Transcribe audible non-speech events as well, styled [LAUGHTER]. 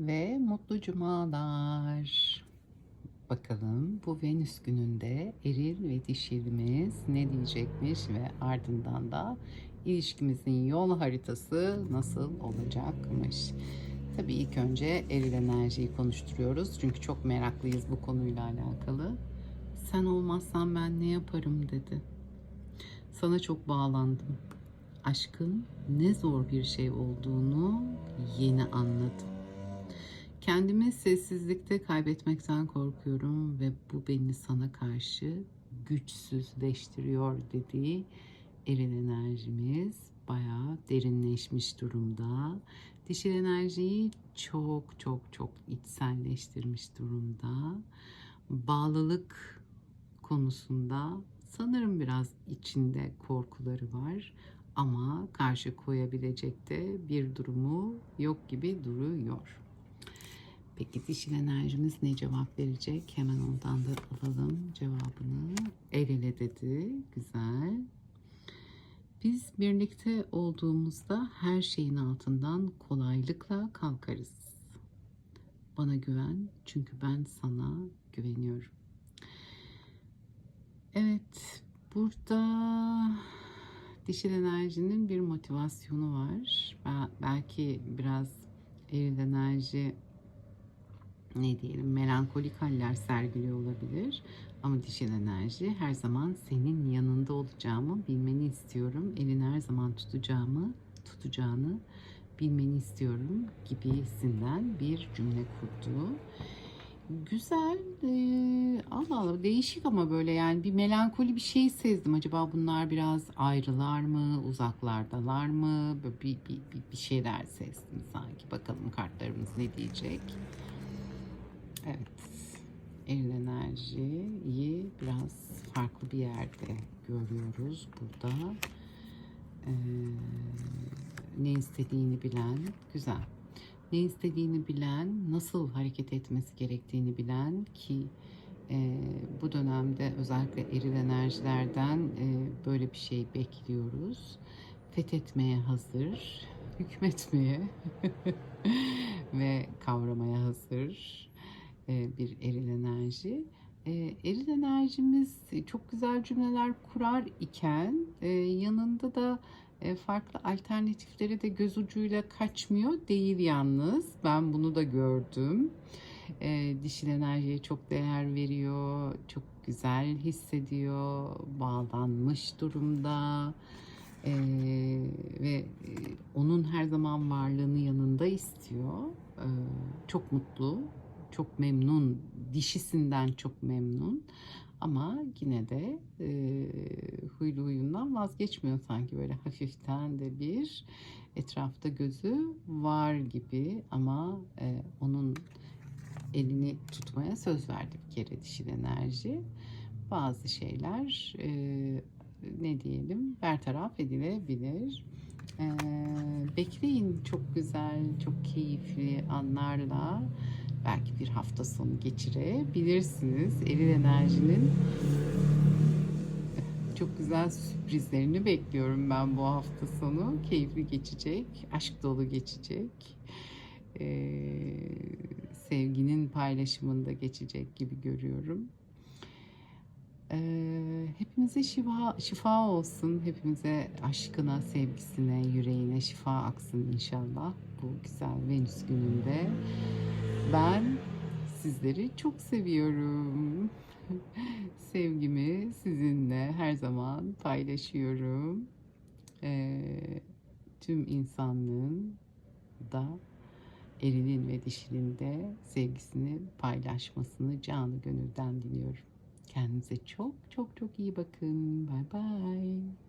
ve mutlu cumalar. Bakalım bu Venüs gününde eril ve dişilimiz ne diyecekmiş ve ardından da ilişkimizin yol haritası nasıl olacakmış. Tabii ilk önce eril enerjiyi konuşturuyoruz çünkü çok meraklıyız bu konuyla alakalı. Sen olmazsan ben ne yaparım dedi. Sana çok bağlandım. Aşkın ne zor bir şey olduğunu yeni anladım. Kendimi sessizlikte kaybetmekten korkuyorum ve bu beni sana karşı güçsüzleştiriyor dediği eril enerjimiz bayağı derinleşmiş durumda. Dişil enerjiyi çok çok çok içselleştirmiş durumda. Bağlılık konusunda sanırım biraz içinde korkuları var ama karşı koyabilecek de bir durumu yok gibi duruyor. Peki dişil enerjimiz ne cevap verecek? Hemen ondan da alalım cevabını. El ele dedi. Güzel. Biz birlikte olduğumuzda her şeyin altından kolaylıkla kalkarız. Bana güven çünkü ben sana güveniyorum. Evet, burada dişil enerjinin bir motivasyonu var. Belki biraz eril enerji ne diyelim melankolik haller sergiliyor olabilir. Ama dişil enerji her zaman senin yanında olacağımı bilmeni istiyorum. Elini her zaman tutacağımı, tutacağını bilmeni istiyorum gibisinden bir cümle kurdu. Güzel, ee, Allah Allah değişik ama böyle yani bir melankoli bir şey sezdim. Acaba bunlar biraz ayrılar mı, uzaklardalar mı? Böyle bir, bir, bir, bir şeyler sezdim sanki. Bakalım kartlarımız ne diyecek. Evet. Eril enerjiyi biraz farklı bir yerde görüyoruz burada. Ee, ne istediğini bilen, güzel. Ne istediğini bilen, nasıl hareket etmesi gerektiğini bilen ki e, bu dönemde özellikle eril enerjilerden e, böyle bir şey bekliyoruz. Fethetmeye hazır, hükmetmeye [LAUGHS] ve kavramaya hazır bir eril enerji. E, eril enerjimiz çok güzel cümleler kurar iken e, yanında da farklı alternatifleri de göz ucuyla kaçmıyor değil yalnız. Ben bunu da gördüm. Dişil enerjiye çok değer veriyor, çok güzel hissediyor, bağlanmış durumda. Ee, ve onun her zaman varlığını yanında istiyor. Ee, çok mutlu, çok memnun, dişisinden çok memnun. Ama yine de e, huylu huyundan vazgeçmiyor sanki böyle hafiften de bir etrafta gözü var gibi ama e, onun elini tutmaya söz verdi bir kere dişil enerji. Bazı şeyler e, ne diyelim bertaraf edilebilir. E, bekleyin çok güzel, çok keyifli anlarla belki bir hafta sonu geçirebilirsiniz. Eril enerjinin çok güzel sürprizlerini bekliyorum ben bu hafta sonu. Keyifli geçecek, aşk dolu geçecek. Ee, sevginin paylaşımında geçecek gibi görüyorum. Ee, hepimize şifa, şifa olsun. Hepimize aşkına, sevgisine, yüreğine şifa aksın inşallah bu güzel Venüs gününde. Ben sizleri çok seviyorum. [LAUGHS] Sevgimi sizinle her zaman paylaşıyorum. Ee, tüm insanlığın da erinin ve dişinin de sevgisini paylaşmasını canı gönülden diliyorum. Kendinize çok çok çok iyi bakın. Bye bye.